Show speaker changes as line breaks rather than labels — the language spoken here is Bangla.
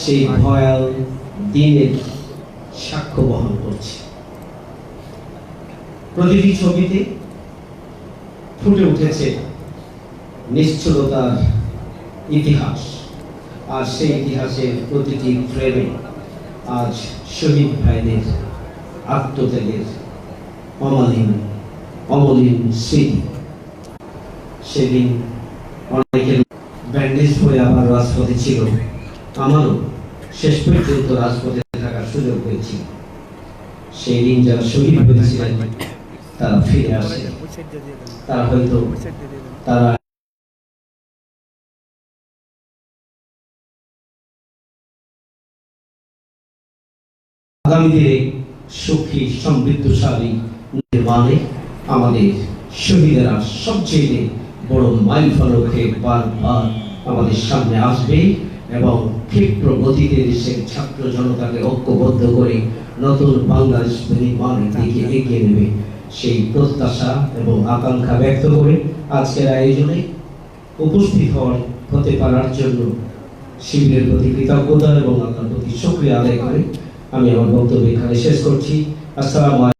সেই ভয়াল দিনের সাক্ষ্য বহন করছে। প্রতিটি ছবিতে ফুটে উঠেছে নিশ্চলতার ইতিহাস। আর সেই ইতিহাসের প্রতিটি ফ্রেমে আজ শহীদ ভাইদের আত্মত্যাগের অমালিন, অমলিন স্মৃতি। সেদিন অনেকের ব্যান্ডেজ হয়ে আবার রাজপথে ছিল। আমারও শেষ পর্যন্ত রাজপথে থাকার সুযোগ হয়েছিল। সেই দিন যারা শহীদ হয়েছিলেন, তারা ফিরে আসে। তারা হয়তো তারা সুখী, সমৃদ্ধশালী, নির্মাণে আমাদের শহীদেরা সবচেয়ে বড় মাইল ফলকে বারবার আমাদের সামনে আসবে। এবং ক্ষিপ্র গতিতে দেশের ছাত্র জনতাকে ঐক্যবদ্ধ করে নতুন বাংলাদেশ দিকে এগিয়ে নেবে। সেই প্রত্যাশা এবং আকাঙ্ক্ষা ব্যক্ত করে আজকের আয়োজনে উপস্থিত হওয়ার হতে পারার জন্য শিবিরের প্রতি কৃতজ্ঞতা এবং আপনার প্রতি সক্রিয় আদায় করে আমি আমার বক্তব্য এখানে শেষ করছি। আসসালামু